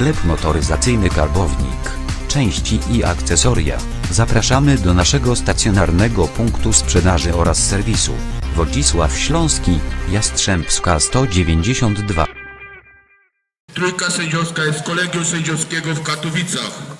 Sklep motoryzacyjny Karbownik. Części i akcesoria. Zapraszamy do naszego stacjonarnego punktu sprzedaży oraz serwisu. Wodzisław Śląski, Jastrzębska 192. Trójka sędziowska jest kolegium sędziowskiego w Katowicach.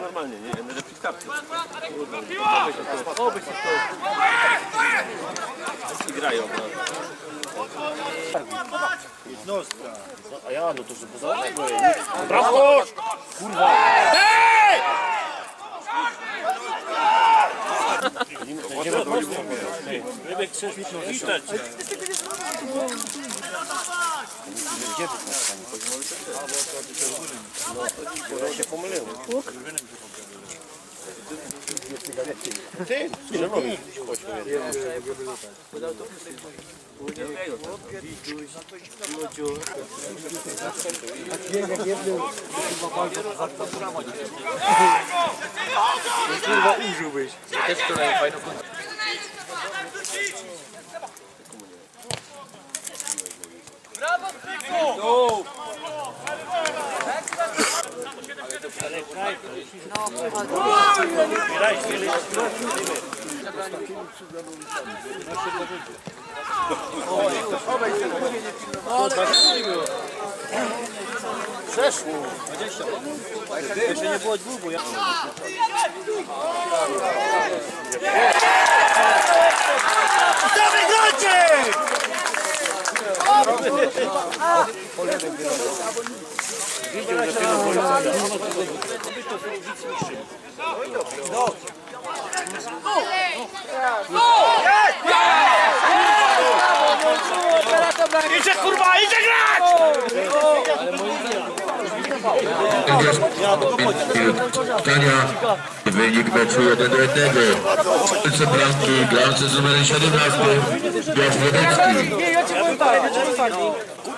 Normalnie, nie? Będę przy kapce. I grają. A ja, no to żeby za Brawo! Kurwa! Rybek chcesz mi witać. Ja się pomyliłem. Ty, Przeszło. Jeszcze nie było dwóch, bo ja... Krzyżanowi. Idzie kurwa, idzie grać! Spotkania. Wynik meczu 1 do 1. Strzelce bramki grający z numerem 17. Piotr Wodecki.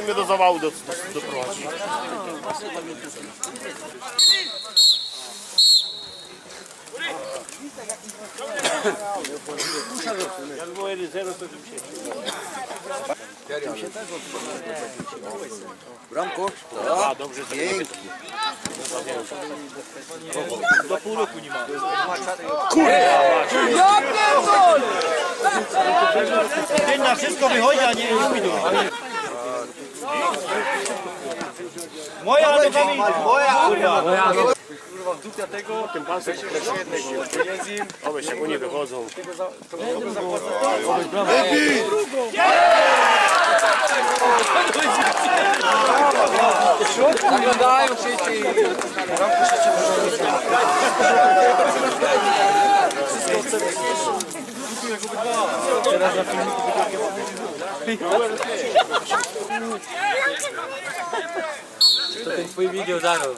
mnie do zawału do, do, doprowadzi. Jak było 1-0, to się... Bramko? A, dobrze, to nie Do pół roku nie ma. Dzień na wszystko wychodzi, a nie minut. Moja nogami. Moja. Moja. Kurwa, w dupia tego. Tym pasem pieniędzy. Oby się nie wychodzą. Zaglądają sieci. To ten twój video daro.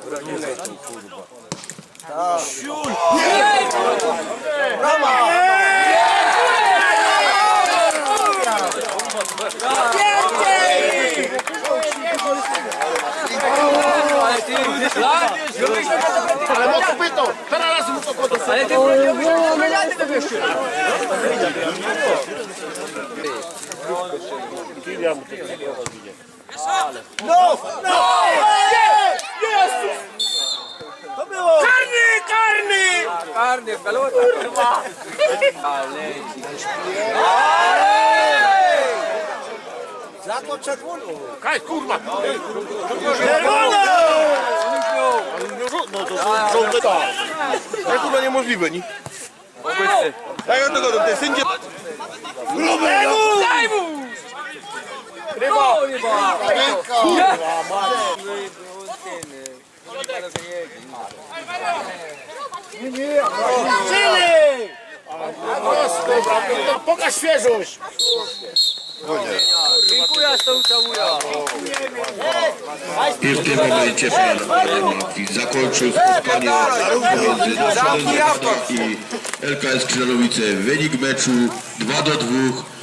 Ale ty, Ale mocno pytał. Teraz raz mu to kodo. ale ty broniony to. Ja to robię. Karny, karny! Karny, pelota, kurwa. Ale... Za to czerwono. Kaj, kurwa! Czerwona! No to żółte tak. To kurwa niemożliwe, nie? Jak ja tego, ten sędzia... Daj mu! Ryba! Ryba! Chili! Pokaż świeżość! Dziękuję, to ucałuję. I w tym momencie pan Martwi zakończył spotkanie pomiędzy Narodowym i LKS Krzyżanowice. Wynik meczu 2 do 2